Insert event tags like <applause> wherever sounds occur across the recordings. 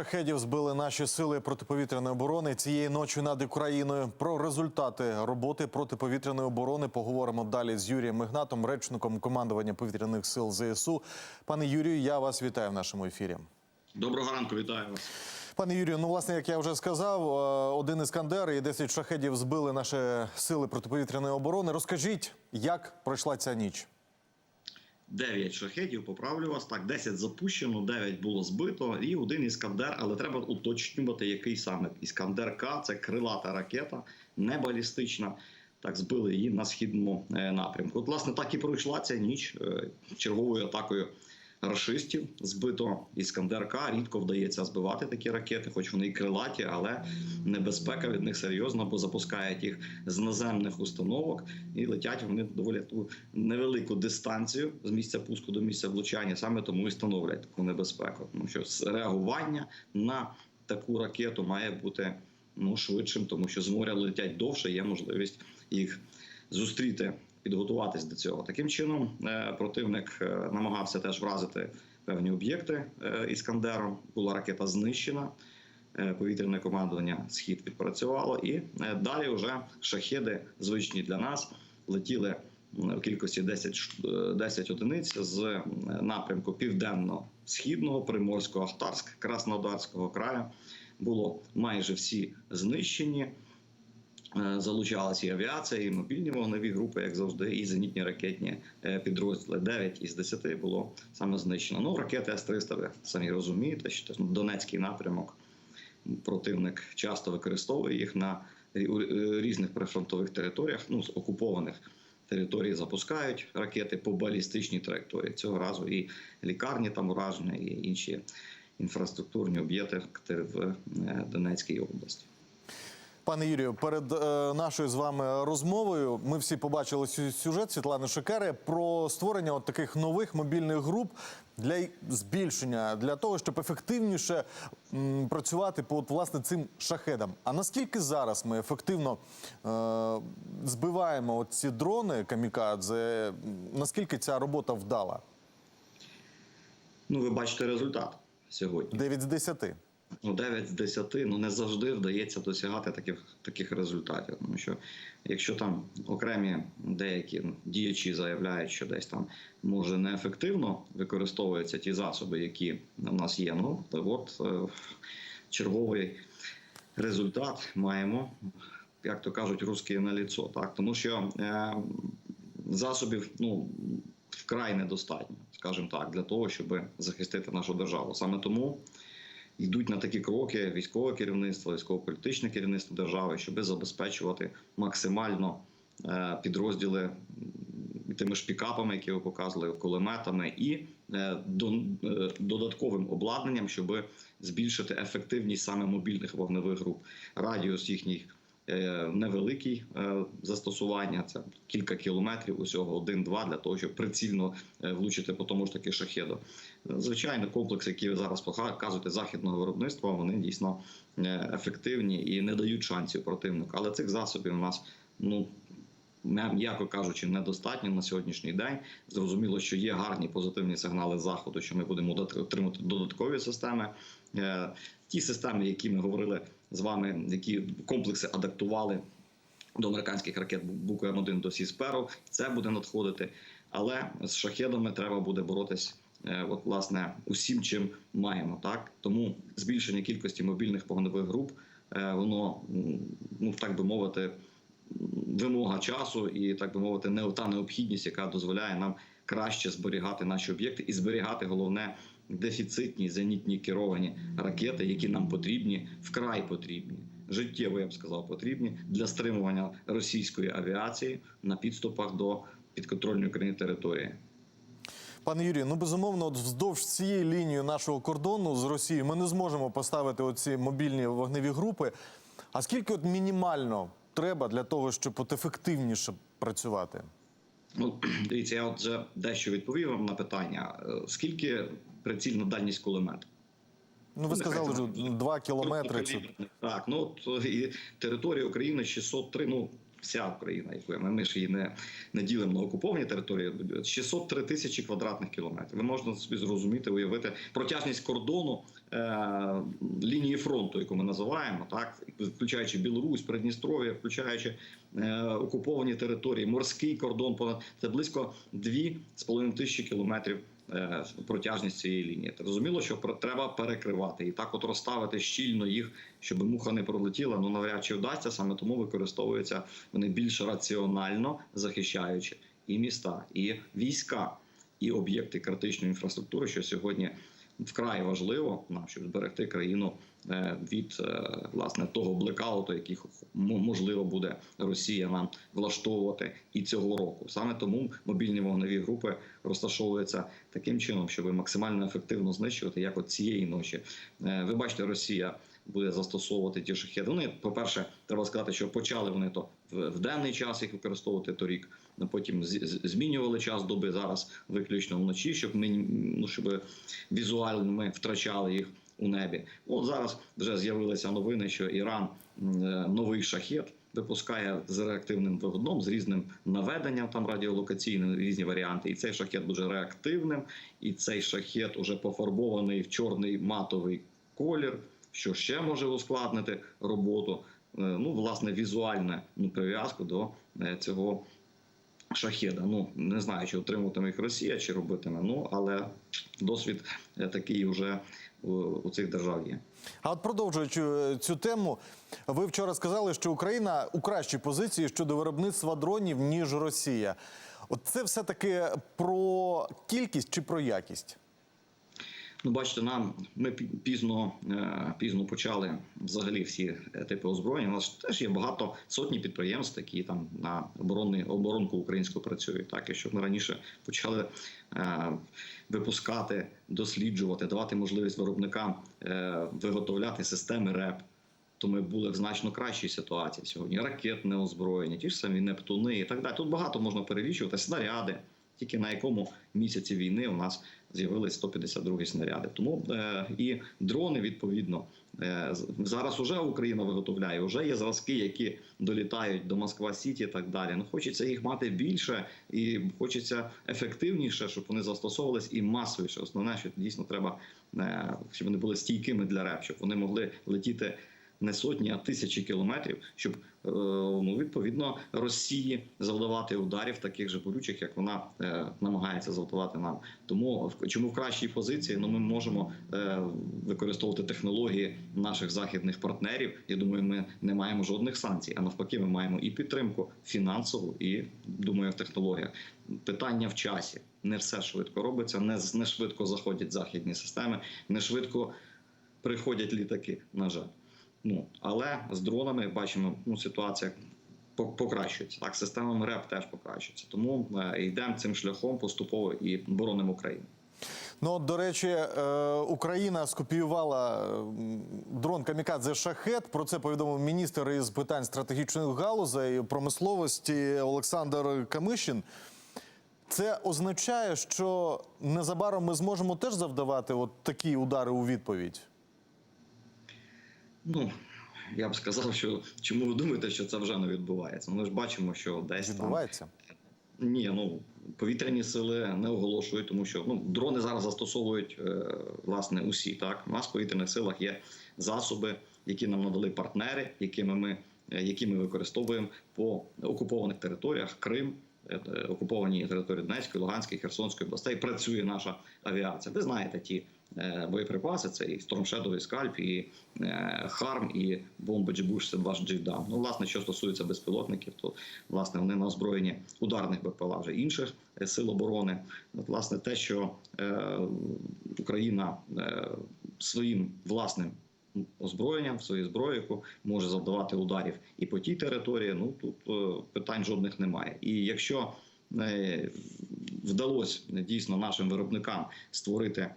Шахедів збили наші сили протиповітряної оборони цієї ночі над Україною. Про результати роботи протиповітряної оборони поговоримо далі з Юрієм Мигнатом, речником командування повітряних сил ЗСУ. Пане Юрію, я вас вітаю в нашому ефірі. Доброго ранку, вітаю вас. Пане Юрію, ну власне, як я вже сказав, е, один іскандер і 10 шахедів збили наші сили протиповітряної оборони. Розкажіть, як пройшла ця ніч? 9 шахедів, поправлю вас. Так, 10 запущено, 9 було збито, і один іскандер, але треба уточнювати, який саме іскандер К це крилата ракета, не балістична. Так, збили її на східному е, напрямку. От, власне, так і пройшла ця ніч е, черговою атакою рашистів. Збито іскандер К. Рідко вдається збивати такі ракети, хоч вони і крилаті, але небезпека від них серйозна, бо запускають їх з наземних установок і летять вони доволі таку невелику дистанцію з місця пуску до місця влучання. Саме тому і становлять таку небезпеку. Тому що реагування на таку ракету має бути ну швидшим, тому що з моря летять довше. Є можливість їх зустріти, підготуватись до цього. Таким чином, е, противник е, намагався теж вразити певні об'єкти е, іскандером. Була ракета знищена. Повітряне командування схід відпрацювало, і далі вже шахеди звичні для нас летіли у кількості 10, ш- е, 10 одиниць з напрямку південно-східного Приморського, Ахтарськ, Краснодарського краю. Було майже всі знищені. Е, Залучалася і авіація, і мобільні вогневі групи, як завжди, і зенітні ракетні е, підрозділи. 9 із 10 було саме знищено. Ну, ракети С-300, ви самі розумієте, що Донецький напрямок. Противник часто використовує їх на е, різних прифронтових територіях, ну, з окупованих територій запускають ракети по балістичній траєкторії. Цього разу і лікарні там ураження, і інші інфраструктурні об'єкти в Донецькій області. Пане Юрію, перед е, нашою з вами розмовою ми всі побачили сю- сюжет Світлани Шикери про створення от таких нових мобільних груп для збільшення, для того, щоб ефективніше працювати по от, власне цим шахедам. А наскільки зараз ми ефективно е, збиваємо от ці дрони камікадзе? Наскільки ця робота вдала? Ну, ви бачите результат сьогодні. 9 з 10. Ну, 9 з 10, ну не завжди вдається досягати таких, таких результатів. Тому що якщо там окремі деякі ну, діячі заявляють, що десь там може неефективно використовуються ті засоби, які в нас є, ну от е, черговий результат маємо, як то кажуть, русські на ліцо. Так? Тому що е, засобів ну, вкрай недостатньо, скажімо так, для того, щоб захистити нашу державу. Саме тому йдуть на такі кроки військове керівництво, військово-політичне керівництво держави, щоб забезпечувати максимально е, підрозділи тими ж пікапами, які ви показували, кулеметами, і е, е, додатковим обладнанням, щоб збільшити ефективність саме мобільних вогневих груп. Радіус їхніх невеликий е, застосування, це кілька кілометрів, усього один-два для того, щоб прицільно е, влучити по тому ж таки шахеду. Звичайно, комплекси, які ви зараз показуєте західного виробництва, вони дійсно е, ефективні і не дають шансів противнику. Але цих засобів у нас ну. м'я- М'яко кажучи, недостатньо на сьогоднішній день. Зрозуміло, що є гарні позитивні сигнали заходу, що ми будемо отримати додаткові системи. Е, Ті системи, які ми говорили з вами, які комплекси адаптували до американських ракет Бук М1 до Сісперу, це буде надходити. Але з шахедами треба буде боротись. е, От, власне, усім, чим маємо, так тому збільшення кількості мобільних вогневих груп, е, воно ну так би мовити, вимога часу і так би мовити, не та необхідність, яка дозволяє нам краще зберігати наші об'єкти і зберігати головне дефіцитні зенітні керовані ракети, які нам потрібні, вкрай потрібні. Життєво я б сказав, потрібні для стримування російської авіації на підступах до підконтрольної України території. Пане Юрію, ну безумовно, от вздовж цієї лінії нашого кордону з Росією ми не зможемо поставити оці мобільні вогневі групи. А скільки от мінімально треба для того, щоб от ефективніше працювати? Ну, <clears throat> дивіться, я отже, дещо відповів вам на питання. Е, Скільки прицільна дальність кулемета? Ну, ви Ну, сказали, що 2 кілометри. Так, ну от і територія України 603, ну вся Україна, яку ми, ж її не, не ділимо на окуповані території. 603 тисячі квадратних кілометрів. Ви можете собі зрозуміти, уявити протяжність кордону е, лінії фронту, яку ми називаємо, так включаючи Білорусь, Придністров'я, включаючи е, окуповані території, морський кордон, понад це близько 2,5 тисячі кілометрів. Е, Протяжність цієї лінії зрозуміло, що треба перекривати і так, от розставити щільно їх, щоб муха не пролетіла. Ну навряд чи вдасться саме тому використовуються вони більш раціонально захищаючи і міста, і війська, і об'єкти критичної інфраструктури, що сьогодні вкрай важливо нам, щоб зберегти країну е, від е, власне того блекауту, який можливо буде Росія нам влаштовувати і цього року. Саме тому мобільні вогневі групи розташовуються таким чином, щоб максимально ефективно знищувати, як от цієї ночі. Е, Ви бачите, Росія буде застосовувати ті шахеди. Вони, по-перше, треба сказати, що почали вони то в денний час їх використовувати торік. Потім змінювали час доби зараз виключно вночі, щоб ми ну, щоб візуально ми втрачали їх у небі. От зараз вже з'явилися новини, що Іран е, новий шахет. Випускає з реактивним двигуном, з різним наведенням там радіолокаційним, різні варіанти. І цей шахет дуже реактивним, і цей шахет уже пофарбований в чорний матовий колір, що ще може ускладнити роботу. Е, Ну, власне, візуальне ну, прив'язку до е, цього шахеда. Ну не знаю, чи отримуватиме їх Росія, чи робитиме. Ну але досвід е, такий вже у, цих держав є. А от продовжуючи цю тему, ви вчора сказали, що Україна у кращій позиції щодо виробництва дронів ніж Росія. От це все таки про кількість чи про якість? Ну, бачите, нам ми пізно, е, пізно почали взагалі всі е, типи озброєння. У нас теж є багато сотні підприємств, які там на оборонний оборонку українську працюють. Так і щоб ми раніше почали е, випускати, досліджувати, давати можливість виробникам е, виготовляти системи РЕП. То ми були в значно кращій ситуації сьогодні. Ракетне озброєння, ті ж самі Нептуни і так далі. Тут багато можна перелічувати снаряди. Тільки на якому місяці війни у нас з'явились 152 снаряди. Тому е, і дрони відповідно е, зараз уже Україна виготовляє. Вже є зразки, які долітають до Москва Сіті і так далі. Ну хочеться їх мати більше і хочеться ефективніше, щоб вони застосовувались і масовіше. Основне, що дійсно треба, е, щоб вони були стійкими для РЕП, щоб вони могли летіти не сотні, а тисячі кілометрів, щоб е, ну, відповідно Росії завдавати ударів таких же болючих, як вона е, намагається завдавати нам. Тому чому в кращій позиції ну, ми можемо е, використовувати технології наших західних партнерів. Я думаю, ми не маємо жодних санкцій. А навпаки, ми маємо і підтримку фінансову, і думаю, в технологіях. Питання в часі. Не все швидко робиться, не, не швидко заходять західні системи, не швидко приходять літаки. На жаль. Ну але з дронами бачимо, ну ситуація по- покращується. Так, системами РЕП теж покращується. Тому е, йдемо цим шляхом поступово і боронимо Україну. Ну, до речі, е, Україна скопіювала дрон Камікадзе Шахет. Про це повідомив міністр із питань стратегічних галузей промисловості Олександр Камишин. Це означає, що незабаром ми зможемо теж завдавати от такі удари у відповідь. Ну я б сказав, що чому ви думаєте, що це вже не відбувається? Ми ж бачимо, що десь там Ні, ну повітряні сили не оголошують, тому що ну дрони зараз застосовують е, власне усі. Так у нас в повітряних силах є засоби, які нам надали партнери, якими ми е, які ми використовуємо по окупованих територіях Крим. е, е, Окуповані території Донецької, Луганської, Херсонської областей працює наша авіація. Ви знаєте ті боєприпаси: це і Storm і Скальп, і е, Харм, і бомби Джибуш 62 Джейдам. Ну, власне, що стосується безпілотників, то власне вони на озброєнні ударних БПЛА вже інших е, сил оборони. От, власне, те, що е, Україна е, своїм власним озброєнням, своєю зброєю може завдавати ударів і по тій території, ну тут е, питань жодних немає. І якщо е, вдалося дійсно нашим виробникам створити е,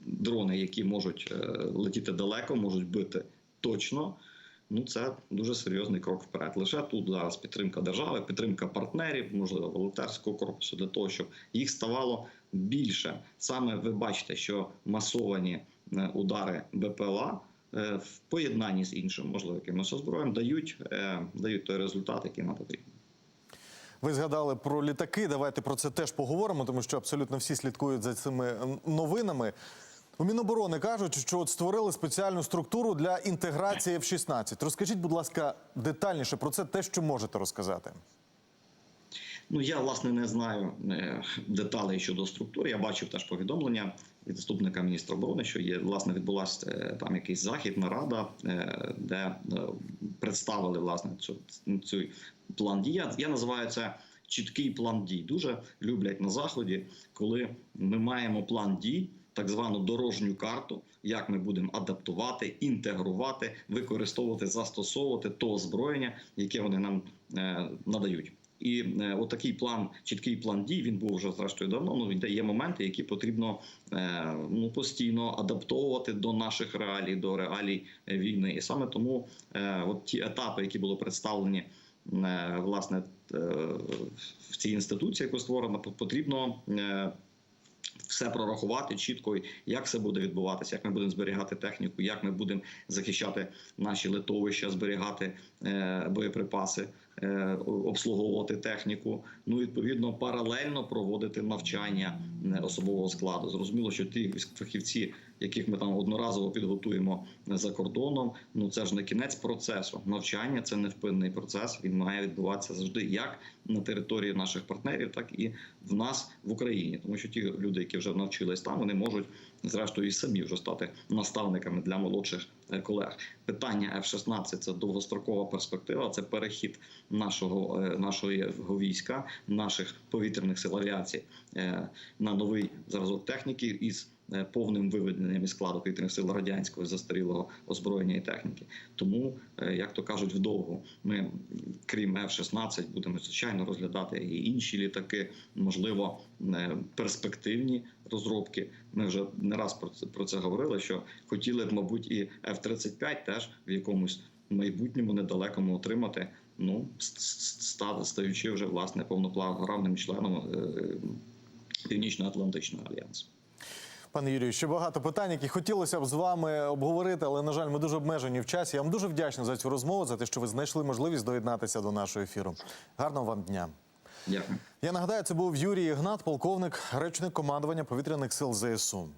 дрони, які можуть е, летіти далеко, можуть бити точно. Ну, це дуже серйозний крок вперед. Лише тут зараз підтримка держави, підтримка партнерів, можливо, волонтерського корпусу для того, щоб їх ставало більше. Саме ви бачите, що масовані е, удари БПЛА е, в поєднанні з іншим, можливо, якимось озброєнням, дають, е, дають той результат, який нам потрібен. Ви згадали про літаки. Давайте про це теж поговоримо, тому що абсолютно всі слідкують за цими новинами. У Міноборони кажуть, що от створили спеціальну структуру для інтеграції F-16. Розкажіть, будь ласка, детальніше про це, те, що можете розказати. Ну я власне не знаю е, деталей щодо структури. Я бачив теж повідомлення від заступника міністра оборони, що є власне відбулася е, там якийсь захід, нарада, е, де е, представили власне цю, цю план дій. Я, називаю це. Чіткий план дій дуже люблять на заході, коли ми маємо план дій, так звану дорожню карту, як ми будемо адаптувати, інтегрувати, використовувати, застосовувати то озброєння, яке вони нам надають. І е, отакий план, чіткий план дій, він був вже зрештою давно. Ну де є моменти, які потрібно е, ну постійно адаптовувати до наших реалій, до реалій е, війни. І саме тому от ті етапи, які були представлені власне в цій інституції, яку створена, потрібно. Все прорахувати чітко, як все буде відбуватися, як ми будемо зберігати техніку, як ми будемо захищати наші литовища, зберігати е, боєприпаси, обслуговувати техніку. Ну відповідно паралельно проводити навчання е, особового складу. Зрозуміло, що ті фахівці, яких ми там одноразово підготуємо за кордоном, ну це ж не кінець процесу. Навчання це невпинний процес. Він має відбуватися завжди як на території наших партнерів, так і в нас в Україні, тому що ті люди, які вже навчились там, вони можуть зрештою і самі вже стати наставниками для молодших е, колег. Питання F-16 – це довгострокова перспектива. Це перехід нашого е, нашого війська, наших повітряних сил авіації е, на новий зразок техніки із е, повним виведенням із складу повітряних сил радянського застарілого озброєння і техніки. Тому, е, як то кажуть, вдовго ми, крім F-16, будемо звичайно розглядати і інші літаки, можливо, е, перспективні розробки. Ми вже не раз про це про це говорили. Що хотіли б, мабуть, і F-35 теж в якомусь майбутньому недалекому отримати. Ну ста- стаючи вже власне повноправним членом е, Північно-Атлантичного альянсу. Пане Юрію, ще багато питань, які хотілося б з вами обговорити, але на жаль, ми дуже обмежені в часі. Я вам дуже вдячний за цю розмову, за те, що ви знайшли можливість доєднатися до нашого ефіру. Гарного вам дня. Дякую. Я нагадаю, це був Юрій Ігнат, полковник, речник командування повітряних сил ЗСУ.